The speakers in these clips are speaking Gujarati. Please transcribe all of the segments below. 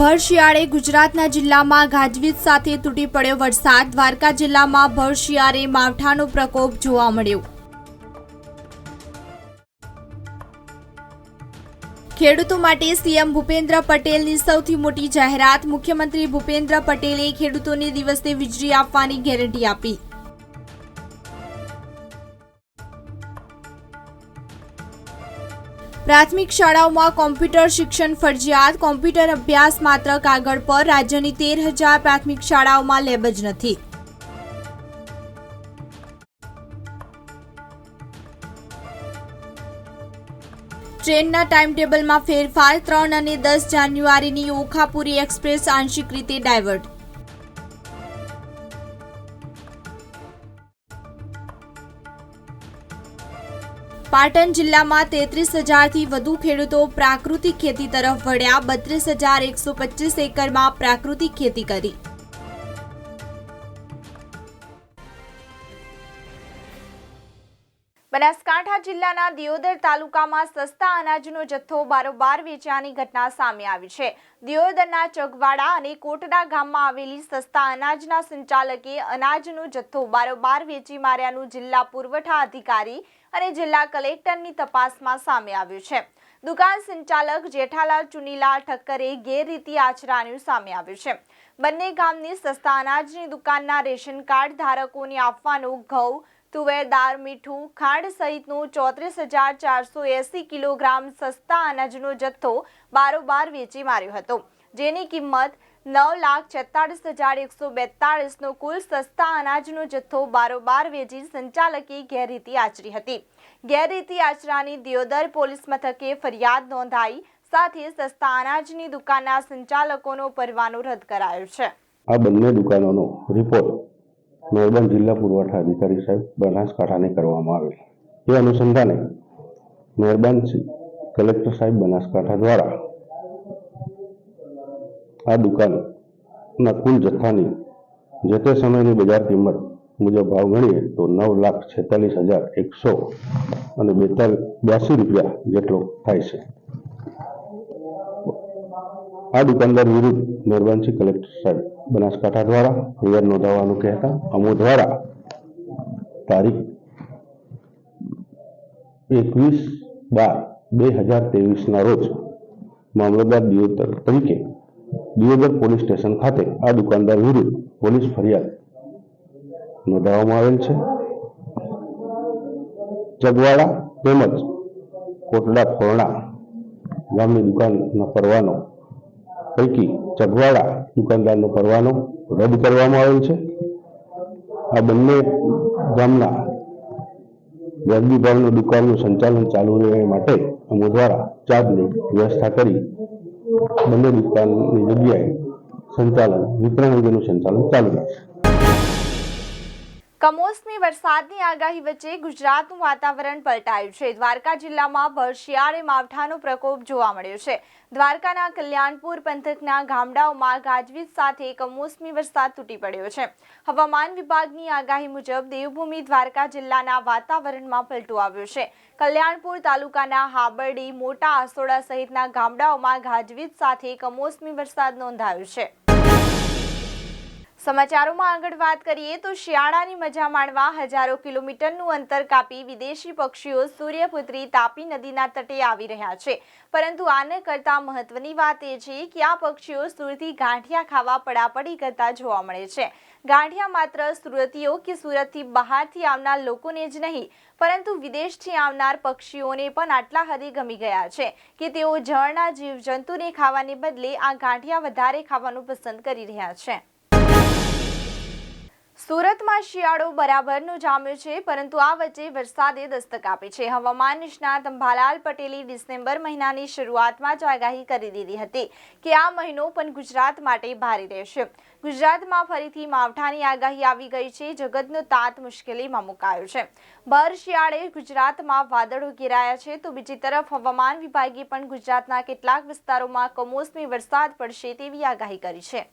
ભર શિયાળે ગુજરાતના જિલ્લામાં ગાજવીજ સાથે તૂટી પડ્યો વરસાદ. દ્વારકા જિલ્લામાં ભર શિયાળે માવઠાનો પ્રકોપ જોવા મળ્યો. ખેડૂતો માટે સીએમ ભૂપેન્દ્ર પટેલની સૌથી મોટી જાહેરાત. મુખ્યમંત્રી ભૂપેન્દ્ર પટેલે ખેડૂતોને દિવસે વીજળી આપવાની ગેરંટી આપી. પ્રાથમિક શાળાઓમાં કોમ્પ્યુટર શિક્ષણ ફરજિયાત, કોમ્પ્યુટર અભ્યાસ માત્ર કાગળ પર, રાજ્યની તેર હજાર પ્રાથમિક શાળાઓમાં લેબ જ નથી. ટ્રેનના ટાઈમ ટેબલમાં ફેરફાર, ત્રણ અને દસ જાન્યુઆરીની ઓખાપુરી એક્સપ્રેસ આંશિક રીતે ડાયવર્ટ. પાટણ જિલ્લામાં તેત્રીસ હજારથી વધુ ખેડૂતો પ્રાકૃતિક ખેતી તરફ વળ્યા. બત્રીસ હજાર એકસો પચીસ એકરમાં પ્રાકૃતિક ખેતી કરી. બનાસકાંઠા જિલ્લાના દિયોદર તાલુકામાં સસ્તા અનાજનો જથ્થો બારોબાર વેચાની ઘટના સામે આવી છે. દિયોદરના ચગવાડા અને કોટડા ગામમાં આવેલી સસ્તા અનાજના સંચાલકે અનાજનો જથ્થો બારોબાર વેચી માર્યાનું જિલ્લા પુરવઠા અધિકારી અને જિલ્લા કલેક્ટરની તપાસમાં સામે આવ્યું છે. દુકાન સંચાલક જેઠાલાલ ચુનીલાલ ઠક્કરે ગેરરીતિ આચરાનું સામે આવ્યું છે. બંને ગામની સસ્તા અનાજની દુકાનના રેશન કાર્ડ ધારકોને આપવાનો ઘઉં તુવેર, દાળ, મીઠું, ખાંડ સહિતનું ચોત્રીસ હજાર ચારસો એસી કિલોગ્રામ સસ્તા અનાજનો જથ્થો બારોબાર વેચી માર્યો હતો. જેની કિંમત નવ લાખ છેતાળીસ હજાર એકસો બેતાળીસનો કુલ સસ્તા અનાજનો જથ્થો બારોબાર વેચી સંચાલકે ગેરરીતિ આચરી હતી. ગેરરીતિ આચરાની દિયોદર પોલીસ મથકે ફરિયાદ નોંધાઈ સાથે સસ્તા અનાજની દુકાનના સંચાલકોનો પરવાનો રદ કરાયો છે. આ બંને દુકાનોનો રિપોર્ટ મહેરબાન જિલ્લા પુરવઠા અધિકારી સાહેબ બનાસકાંઠાને કરવામાં આવેલ. એ અનુસંધાને મહેરબાન કલેક્ટર સાહેબ બનાસકાંઠા દ્વારા આ દુકાનના કુલ જથ્થાની જે તે સમયની બજાર કિંમત મુજબ ભાવ ગણીએ તો નવ લાખ છેતાલીસ હજાર એકસો અને બેતાલીસ બ્યાસી રૂપિયા જેટલો થાય છે. આ દુકાનદાર વિરુદ્ધ મહેરબાન શ્રી કલેક્ટર સાહેબ બનાસકાંઠા દ્વારા ફરિયાદ નોંધાવવાનું કહેતા, અમો દ્વારા તારીખ એકવીસ બાર બે હજાર ત્રેવીસના રોજ મામલતદાર દિયોદર તરીકે દિયોદર પોલીસ સ્ટેશન ખાતે આ દુકાનદાર વિરુદ્ધ પોલીસ ફરિયાદ નોંધાવવામાં આવેલ છે. ચગવાડા તેમજ કોટડા ફોરણા ગામની દુકાનનો પરવાનો પૈકી ચગવાડા દુકાનદારનો પરવાનો રદ કરવામાં આવેલ છે. આ બંને ગામના વ્યાજબી ભાવની દુકાનનું સંચાલન ચાલુ રહે માટે અમો દ્વારા ચાર્જની વ્યવસ્થા કરી બંને દુકાનની જગ્યાએ સંચાલન, વિતરણ અંગેનું સંચાલન ચાલુ રહેશે. કમોસમી વરસાદની આગાહી વચ્ચે ગુજરાતનું વાતાવરણ પલટાયું છે. દ્વારકા જિલ્લામાં ભર શિયાળે માવઠાનો પ્રકોપ જોવા મળ્યો છે. દ્વારકાના કલ્યાણપુર પંથકના ગામડાઓમાં ગાજવીજ સાથે કમોસમી વરસાદ તૂટી પડ્યો છે. હવામાન વિભાગની આગાહી મુજબ દેવભૂમિ દ્વારકા જિલ્લાના વાતાવરણમાં પલટો આવ્યો છે. કલ્યાણપુર તાલુકાના હાબરડી, મોટા આસોડા સહિતના ગામડાઓમાં ગાજવીજ સાથે કમોસમી વરસાદ નોંધાયો છે. સમાચારોમાં આગળ વાત કરીએ તો શિયાળાની મજા માણવા હજારો કિલોમીટરનું અંતર કાપી વિદેશી પક્ષીઓ સૂર્યપુત્રી તાપી નદીના તટે આવી રહ્યા છે. પરંતુ આને કરતાં મહત્વની વાત એ છે કે આ પક્ષીઓ સુરતી ગાંઠિયા ખાવા પડાપડી કરતા જોવા મળે છે. ગાંઠિયા માત્ર સુરતીઓ કે સુરતથી બહારથી આવનાર લોકોને જ નહીં, પરંતુ વિદેશથી આવનાર પક્ષીઓને પણ આટલા હદે ગમી ગયા છે કે તેઓ જળના જીવજંતુને ખાવાને બદલે આ ગાંઠિયા વધારે ખાવાનું પસંદ કરી રહ્યા છે. સુરતમાં શિયાળો બરાબરનું જામ્યો છે, પરંતુ આ વચ્ચે વરસાદે દસ્તક આપી છે. હવામાન નિષ્ણાત અંબાલાલ પટેલે ડિસેમ્બર મહિનાની શરૂઆતમાં જ આગાહી કરી દીધી હતી કે આ મહિનો પણ ગુજરાત માટે ભારે રહેશે. ગુજરાતમાં ફરીથી માવઠાની આગાહી આવી ગઈ છે, જગતનો તાત મુશ્કેલીમાં મુકાયો છે. ભર શિયાળે ગુજરાતમાં વાદળો ઘેરાયા છે, તો બીજી તરફ હવામાન વિભાગે પણ ગુજરાતના કેટલાક વિસ્તારોમાં કમોસમી વરસાદ પડશે તેવી આગાહી કરી છે.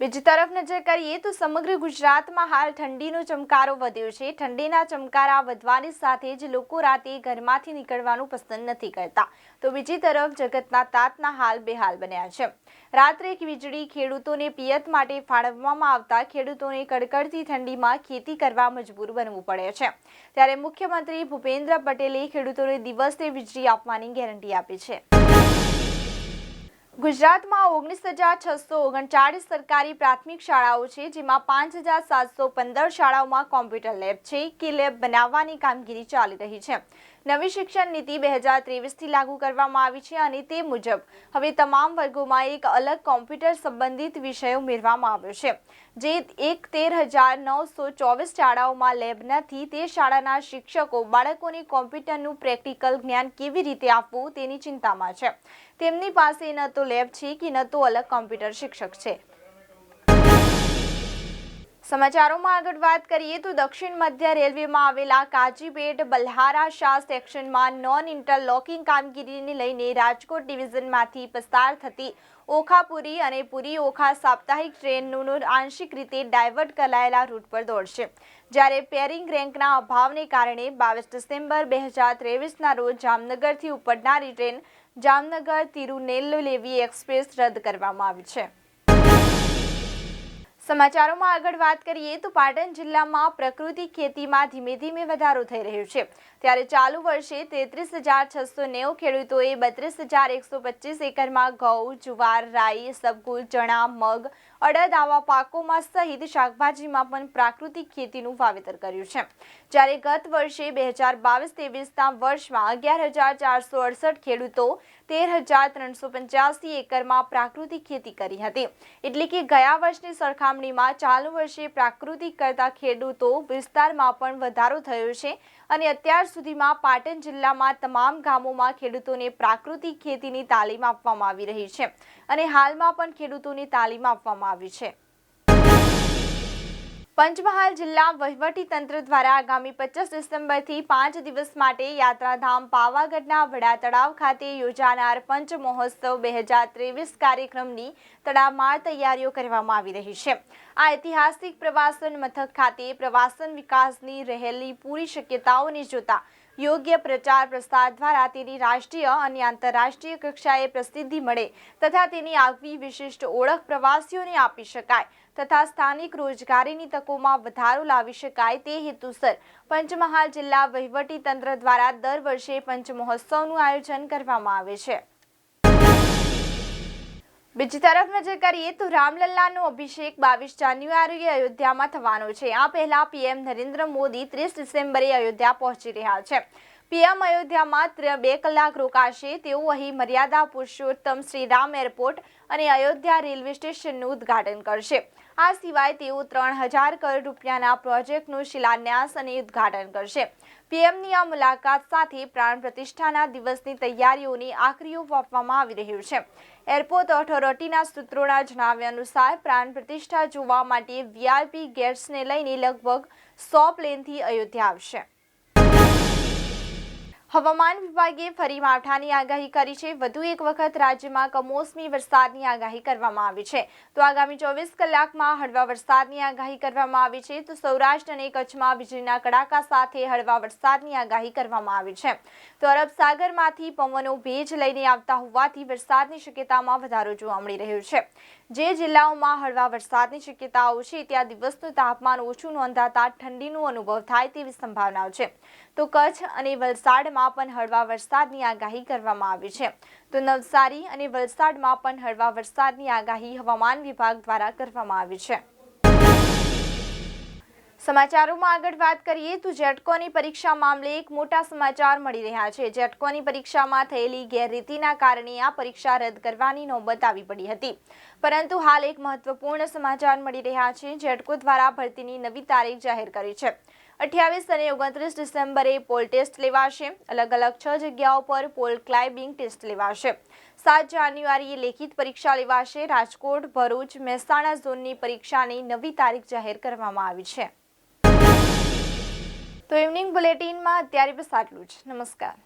બીજી તરફ નજર કરીએ તો સમગ્ર ગુજરાતમાં હાલ ઠંડીનો ચમકારો વધ્યો છે. ઠંડીના ચમકારા વધવાની સાથે જ લોકો રાતે ઘરમાંથી નીકળવાનું પસંદ નથી કરતા. તો બીજી તરફ જગતના તાતના હાલ બેહાલ બન્યા છે. રાત્રે વીજળી ખેડૂતોને પિયત માટે ફાળવવામાં આવતા ખેડૂતોને કડકડતી ઠંડીમાં ખેતી કરવા મજબૂર બનવું પડે છે. ત્યારે મુખ્યમંત્રી ભૂપેન્દ્ર પટેલે ખેડૂતોને દિવસે વીજળી આપવાની ગેરંટી આપી છે. ગુજરાતમાં ઓગણીસ હજાર છસો ઓગણચાળીસ સરકારી પ્રાથમિક શાળાઓ છે, જેમાં પાંચ હજાર સાતસો પંદર શાળાઓમાં કોમ્પ્યુટર લેબ છે, કે લેબ બનાવવાની કામગીરી ચાલી રહી છે. નવી શિક્ષણ નીતિ બે હજાર ત્રેવીસથી લાગુ કરવામાં આવી છે અને તે મુજબ હવે તમામ વર્ગોમાં એક અલગ કોમ્પ્યુટર સંબંધિત વિષય ઉમેરવામાં આવ્યો છે. જે એક તેર હજાર નવસો ચોવીસ શાળાઓમાં લેબ નથી, તે શાળાના શિક્ષકો બાળકોને કોમ્પ્યુટરનું પ્રેક્ટિકલ જ્ઞાન કેવી રીતે આપવું તેની ચિંતામાં છે. તેમની પાસે ન તો લેબ છે કે ન તો અલગ કોમ્પ્યુટર શિક્ષક છે. સમાચારોમાં આગળ વાત કરીએ તો દક્ષિણ મધ્ય રેલવેમાં આવેલા કાજીપેટ બલ્હારા શાહ સેક્શનમાં નોન ઇન્ટરલોકિંગ કામગીરીને લઈને રાજકોટ ડિવિઝનમાંથી પસાર થતી ઓખાપુરી અને પુરી ઓખા સાપ્તાહિક ટ્રેનનું આંશિક રીતે ડાયવર્ટ કરાયેલા રૂટ પર દોડશે. જ્યારે પેરિંગ રેન્કના અભાવને કારણે બાવીસ ડિસેમ્બર બે હજાર ત્રેવીસના રોજ જામનગરથી ઉપડનારી ટ્રેન જામનગર તિરુનેલવેલી એક્સપ્રેસ રદ કરવામાં આવી છે. સમાચારોમાં આગળ વાત કરીએ તો પાટણ જિલ્લામાં પ્રકૃતિ ખેતીમાં ધીમે ધીમે વધારો થઈ રહ્યો છે. ત્યારે ચાલુ વર્ષે તેત્રીસ હજાર છસો નેવું ખેડૂતોએ બત્રીસ હજાર એકસો પચીસ એકરમાં ઘઉં, જુવાર, રાઈ સબકુલ ચણા, મગ, અડદ આવા પાકોમાં સહિત શાકભાજીમાં પણ પ્રાકૃતિક ખેતીનું વાવેતર કર્યું છે. જ્યારે ગત વર્ષે બે હજાર બાવીસ ત્રેવીસના વર્ષમાં અગિયાર હજાર ચારસો અડસઠ ખેડૂતો તેર હજાર ત્રણસો પંચ્યાસી એકરમાં પ્રાકૃતિક ખેતી કરી હતી. એટલે કે ગયા વર્ષની સરખામણીમાં ચાલુ વર્ષે પ્રાકૃતિક કરતા ખેડૂતો વિસ્તારમાં પણ વધારો થયો છે અને અત્યાર સુધીમાં પાટણ જિલ્લામાં તમામ ગામોમાં ખેડૂતોને પ્રાકૃતિક ખેતીની તાલીમ આપવામાં આવી રહી છે અને હાલમાં પણ ખેડૂતોની તાલીમ આપવામાં આવી છે. પંચમહાલ જિલ્લા વહીવટી તંત્ર દ્વારા આગામી પચીસ ડિસેમ્બરથી પાંચ દિવસ માટે યાત્રાધામ પાવાગઢના વડા તળાવ ખાતે યોજાનાર પંચ મહોત્સવ બે હજાર ત્રેવીસ કાર્યક્રમની તડામાર તૈયારીઓ કરવામાં આવી રહી છે. આ ઐતિહાસિક પ્રવાસન મથક ખાતે પ્રવાસન વિકાસની રહેલી પૂરી શક્યતાઓને જોતા યોગ્ય પ્રચાર પ્રસાર દ્વારા તેની રાષ્ટ્રીય અને આંતરરાષ્ટ્રીય કક્ષાએ પ્રસિદ્ધિ મળે તથા તેની આગવી વિશિષ્ટ ઓળખ પ્રવાસીઓને આપી શકાય. તથા સ્થાનિક રોજગારીની તકોમાં વધારો લાવી શકાય તે હેતુસર પંચમહાલ જિલ્લા વહીવટી તંત્ર દ્વારા દર વર્ષે પંચમહોત્સવનું આયોજન કરવામાં આવે છે. બીજી તરફ નજર કરીએ તો રામલલ્લાનો અભિષેક બાવીસ જાન્યુઆરીએ અયોધ્યામાં થવાનો છે. આ પહેલા પીએમ નરેન્દ્ર મોદી ત્રીસ ડિસેમ્બરે અયોધ્યા પહોંચી રહ્યા છે. પીએમ અયોધ્યામાં બે કલાક રોકાશે તેઓ અહીં મર્યાદા પુરુષોત્તમ શ્રીરામ એરપોર્ટ અને અયોધ્યા રેલવે સ્ટેશનનું ઉદ્ઘાટન કરશે. આ સિવાય તેઓ ત્રણ હજાર કરોડ રૂપિયાના પ્રોજેક્ટનું શિલાન્યાસ અને ઉદ્ઘાટન કરશે. પીએમની આ મુલાકાત સાથે પ્રાણ પ્રતિષ્ઠાના દિવસની તૈયારીઓની આખરી ઓપ આપવામાં આવી રહ્યું છે. એરપોર્ટ ઓથોરિટીના સૂત્રોના જણાવ્યા અનુસાર પ્રાણ પ્રતિષ્ઠા જોવા માટે વીઆઈપી ગેટ્સને લઈને લગભગ સો પ્લેનથી અયોધ્યા આવશે. હવામાન વિભાગે ફરી માવઠાની આગાહી કરી છે. વધુ એક વખત રાજ્યમાં કમોસમી વરસાદની આગાહી કરવામાં આવી છે. તો આગામી ચોવીસ કલાકમાં હળવા વરસાદની આગાહી કરવામાં આવી છે. તો સૌરાષ્ટ્ર અને કચ્છમાં વીજળીના કડાકા સાથે હળવા વરસાદની આગાહી કરવામાં આવી છે. તો અરબ સાગરમાંથી પવનો ભેજ લઈને આવતા હોવાથી વરસાદની શક્યતામાં વધારો જોવા મળી રહ્યો છે. જે જિલ્લાઓમાં હળવા વરસાદની શક્યતાઓ છે, ત્યાં દિવસનું તાપમાન ઓછું નોંધાતા ઠંડીનો અનુભવ થાય તેવી સંભાવનાઓ છે. તો કચ્છ અને વલસાડમાં પણ હળવા વરસાદની આગાહી કરવામાં આવી છે. તો નવસારી અને વલસાડમાં પણ હળવા વરસાદની આગાહી હવામાન વિભાગ દ્વારા કરવામાં આવી છે. સમાચારોમાં આગળ વાત કરીએ તો જેટકોની પરીક્ષા મામલે એક મોટા સમાચાર મળી રહ્યા છે. જેટકોની પરીક્ષામાં થયેલી ગેરરીતિના કારણે આ પરીક્ષા રદ કરવાની નોબત આવી પડી હતી. પરંતુ હાલ એક મહત્વપૂર્ણ સમાચાર મળી રહ્યા છે. જેટકો દ્વારા ભરતીની નવી તારીખ જાહેર કરી છે. અઠ્યાવીસ અને ઓગણત્રીસ ડિસેમ્બરે પોલ ટેસ્ટ લેવાશે. અલગ અલગ છ જગ્યાઓ પર પોલ ક્લાઇમ્બિંગ ટેસ્ટ લેવાશે. સાત જાન્યુઆરીએ લેખિત પરીક્ષા લેવાશે. રાજકોટ, ભરૂચ, મહેસાણા ઝોનની પરીક્ષાની નવી તારીખ જાહેર કરવામાં આવી છે. તો ઇવનિંગ બુલેટિનમાં અત્યારે બસ આટલું જ. નમસ્કાર.